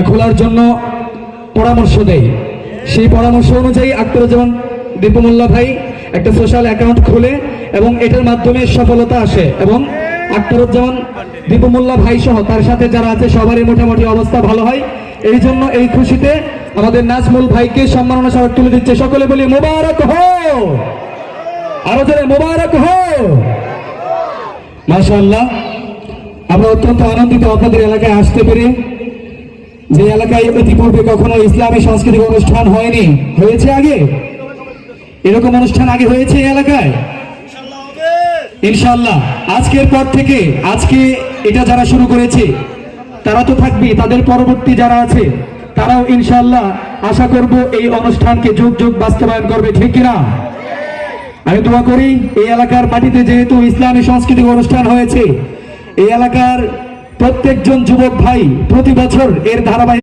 খোলার জন্য পরামর্শ দেয় সেই পরামর্শ অনুযায়ী আক্তারুজ্জামান দীপমুল্লা ভাই একটা সোশ্যাল অ্যাকাউন্ট খুলে এবং এটার মাধ্যমে সফলতা আসে এবং আক্তারুজ্জামান দীপমুল্লা ভাই সহ তার সাথে যারা আছে সবারই মোটামুটি অবস্থা ভালো হয়। এই জন্য এই খুশিতে আমাদের নাজমুল ভাইকে সম্মাননা স্মারক তুলে দিচ্ছে। সকলে বলি, মোবারক হো! আরও জোরে, মোবারক হো! মাশাআল্লাহ, আমরা অত্যন্ত আনন্দিত আপনাদের এলাকায় আসতে পেরে। যে এলাকায় ইতিপূর্বে কখনো ইসলামী সাংস্কৃতিক অনুষ্ঠান হয়নি, হয়েছে আগে? এরকম অনুষ্ঠান আগে হয়েছে এলাকায়? ইনশাল্লাহ আজকের পর থেকে, আজকে এটা যারা শুরু করেছে, তারা তো থাকবে, তাদের পরবর্তী যারা আছে, তারাও ইনশাল্লাহ আশা করব এই অনুষ্ঠানকে যুগ যুগ বাস্তবায়ন করবে, ঠিক কিনা আমি দোয়া করি, এই এলাকার মাটিতে যেহেতু ইসলামী সাংস্কৃতিক অনুষ্ঠান হয়েছে, এই এলাকার প্রত্যেকজন যুবক ভাই প্রতি বছর এর ধারাবাহিক